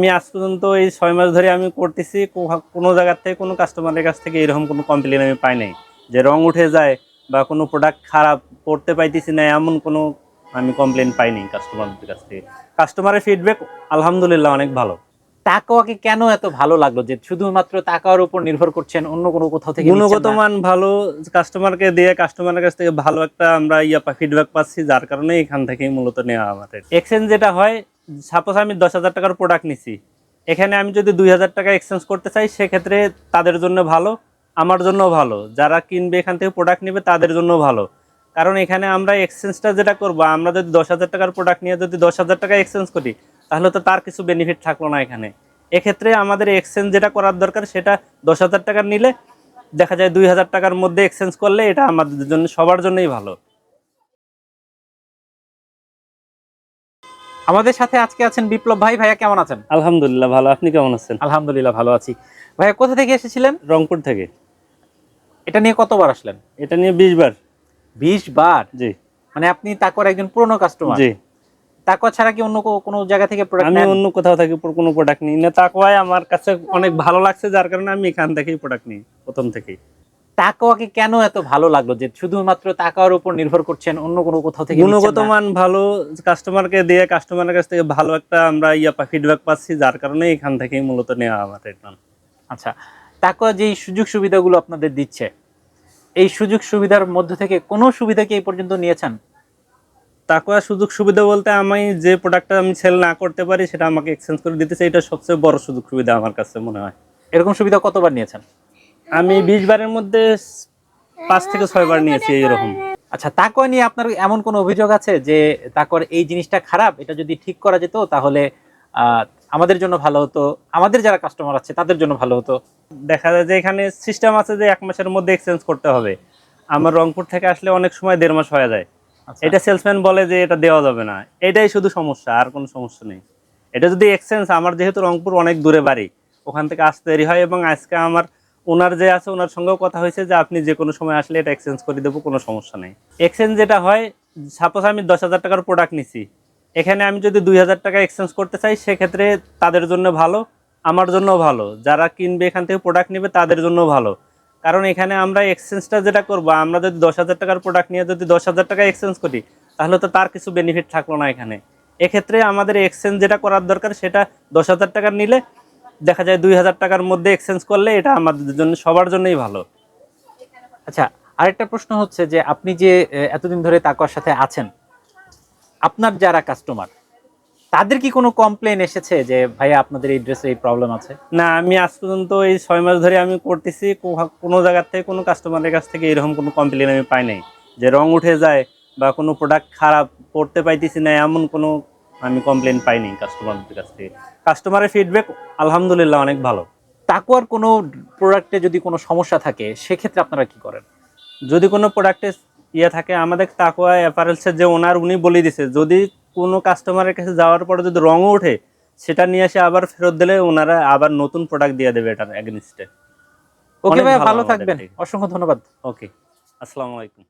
আমি আজ পর্যন্ত এই ছয় মাস ধরে আমি করতেছি কোনো জায়গার থেকে কোনো কাস্টমারের কাছ থেকে এরকম কোনো কমপ্লেন আমি পাই নাই। যে রং উঠে যায় বা কোনো প্রোডাক্ট খারাপ পড়তে পাইতেছি না এমন কোনো আমি কমপ্লেন পাইনি কাস্টমারদের কাছ থেকে। কাস্টমারের ফিডব্যাক আলহামদুলিল্লাহ অনেক ভালো। তাকওয়াকে কেন এত ভালো লাগল যে শুধুমাত্র টাকার উপর নির্ভর করছেন অন্য কোনো কোথাও থেকে গুণগত? মান ভালো কাস্টমারকে দিয়ে কাস্টমারের কাছ থেকে ভালো একটা আমরা ইয়া ফিডব্যাক পাচ্ছি যার কারণে এখান থেকেই মূলত নেওয়া আমাদের। এক্সচেঞ্জ যেটা হয় সাপোজ আমি দশ হাজার টাকার প্রোডাক্ট নিছি। এখানে আমি যদি দুই হাজার টাকা এক্সচেঞ্জ করতে চাই, সেক্ষেত্রে তাদের জন্য ভালো, আমার জন্য ভালো। যারা কিনবে এখান থেকে প্রোডাক্ট নেবে, তাদের জন্য ভালো। কারণ এখানে আমরা এক্সচেঞ্জটা যেটা করব, আমরা যদি দশ হাজার টাকার প্রোডাক্ট নিয়ে যদি দশ হাজার টাকা এক্সচেঞ্জ করি, তাহলে তো তার কিছু বেনিফিট থাকল না এখানে। এক্ষেত্রে আমাদের এক্সচেঞ্জ যেটা করার দরকার, সেটা দশ হাজার টাকার নিলে দেখা যায় দুই হাজার টাকার মধ্যে এক্সচেঞ্জ করলে এটা আমাদের জন্য, সবার জন্যই ভালো। আমাদের সাথে আজকে আছেন বিপ্লব ভাই। ভাইয়া কেমন আছেন? আলহামদুলিল্লাহ ভালো। আপনি কেমন আছেন? আলহামদুলিল্লাহ ভালো আছি। ভাইয়া কোথা থেকে এসেছিলেন? রংপুর থেকে। এটা নিয়ে কতবার আসলেন? এটা নিয়ে বিশ বার। বিশ বার? জি। মানে আপনি তাকওয়ার একজন পুরনো কাস্টমার জি। তাকওয়া ছাড়া কি অন্য কোনো জায়গা থেকে প্রোডাক্ট আমি অন্য কোথাও থেকে কোনো প্রোডাক্ট নিই না। তাকওয়ায় আমার কাছে অনেক ভালো লাগছে যার কারণে আমি এখান থেকেই প্রোডাক্ট নিই প্রথম থেকেই। তাকওয়াকে কেন এত ভালো লাগল যে শুধুমাত্র টাকার উপর নির্ভর করছেন অন্য কোনো কোথাও থেকে গুণগত মান ভালো কাস্টমারকে দিয়ে কাস্টমারের কাছ থেকে ভালো একটা আমরা ইয়া ফিডব্যাক পাচ্ছি যার কারণে এখান থেকেই মূলত নেওয়া আমাদের নাম আচ্ছা তাকওয়া যেই সুযোগ সুবিধাগুলো আপনাদের দিচ্ছে এই সুযোগ সুবিধার মধ্য থেকে কোনো সুবিধা কি এই পর্যন্ত নিয়েছেন? তাকওয়া সুযোগ সুবিধা বলতে আমি যে প্রোডাক্টটা আমি সেল না করতে পারি সেটা আমাকে এক্সচেঞ্জ করে দিতেছে এটা সবচেয়ে বড় সুযোগ সুবিধা আমার কাছে মনে হয়। এরকম সুবিধা কতবার নিয়েছেন? আমি বিশ বারের মধ্যে পাঁচ থেকে ছয় বার নিয়েছি এইরকম। আচ্ছা তাকওয়া নিয়ে আপনার এমন কোনো অভিযোগ আছে যে তাকওয়ার এই জিনিসটা খারাপ এটা যদি ঠিক করা যেত তাহলে আমাদের জন্য ভালো হতো? আমাদের যারা কাস্টমার আছে তাদের জন্য ভালো হতো? দেখা যায় যে এখানে সিস্টেম আছে যে এক মাসের মধ্যে এক্সচেঞ্জ করতে হবে। আমার রংপুর থেকে আসলে অনেক সময় দেড় মাস হয়ে যায়। আচ্ছা, এটা সেলসম্যান বলে যে এটা দেওয়া যাবে না। এটাই শুধু সমস্যা আর কোনো সমস্যা নেই। এটা যদি এক্সচেঞ্জ আমার যেহেতু রংপুর অনেক দূরে বাড়ি ওখান থেকে আসতে দেরি হয় এবং আজকে আমার ওনার যে আছে, ওনার সঙ্গেও কথা হয়েছে যে আপনি যে কোনো সময় আসলে এটা এক্সচেঞ্জ করে দেবো, কোনো সমস্যা নেই। এক্সচেঞ্জ যেটা হয় সাপোজ আমি দশ হাজার টাকার প্রোডাক্ট নিছি, এখানে আমি যদি দুই হাজার টাকা এক্সচেঞ্জ করতে চাই, সেক্ষেত্রে তাদের জন্য ভালো, আমার জন্য ভালো। যারা কিনবে এখান থেকে প্রোডাক্ট নেবে, তাদের জন্য ভালো। কারণ এখানে আমরা এক্সচেঞ্জটা যেটা করব, আমরা যদি দশ হাজার টাকার প্রোডাক্ট নিয়ে যদি দশ হাজার টাকা এক্সচেঞ্জ করি, তাহলে তো তার কিছু বেনিফিট থাকল না এখানে। এক্ষেত্রে আমাদের এক্সচেঞ্জ যেটা করার দরকার, সেটা দশ হাজার টাকার নিলে দেখা যায় দুই হাজার টাকার মধ্যে এক্সচেঞ্জ করলে এটা আমাদের জন্য, সবার জন্যই ভালো। আচ্ছা আরেকটা প্রশ্ন হচ্ছে যে আপনি যে এতদিন ধরে তাকওয়ার সাথে আছেন, আপনার যারা কাস্টমার তাদের কি কোনো কমপ্লেন এসেছে যে, ভাইয়া, আপনাদের এই ড্রেসে এই প্রবলেম আছে? না, আমি আজ পর্যন্ত এই ছয় মাস ধরে আমি করতেছি কোনো জায়গার থেকে কোনো কাস্টমারের কাছ থেকে এরকম কোনো কমপ্লেন আমি পাই নাই। যে রং উঠে যায় বা কোনো প্রোডাক্ট খারাপ, পড়তে পাইতেছি না, এমন কোনো আমি কমপ্লেন পাইনি কাস্টমারদের কাছ থেকে। কাস্টমারের ফিডব্যাক আলহামদুলিল্লাহ অনেক ভালো। তাকওয়ার কোনো প্রোডাক্টে যদি কোনো সমস্যা থাকে সেক্ষেত্রে আপনারা কি করেন? যদি কোনো প্রোডাক্টে ইয়ে থাকে আমাদের তাকোয়া অ্যাপারেলসের যে ওনার উনি বলে দিছে যদি কোনো কাস্টমারের কাছে যাওয়ার পরে যদি রঙও ওঠে সেটা নিয়ে এসে আবার ফেরত দিলে ওনারা আবার নতুন প্রোডাক্ট দিয়ে দেবে এটার এগেনস্টে ওকে ভাই ভালো থাকবেন। অসংখ্য ধন্যবাদ। ওকে আসসালামু আলাইকুম।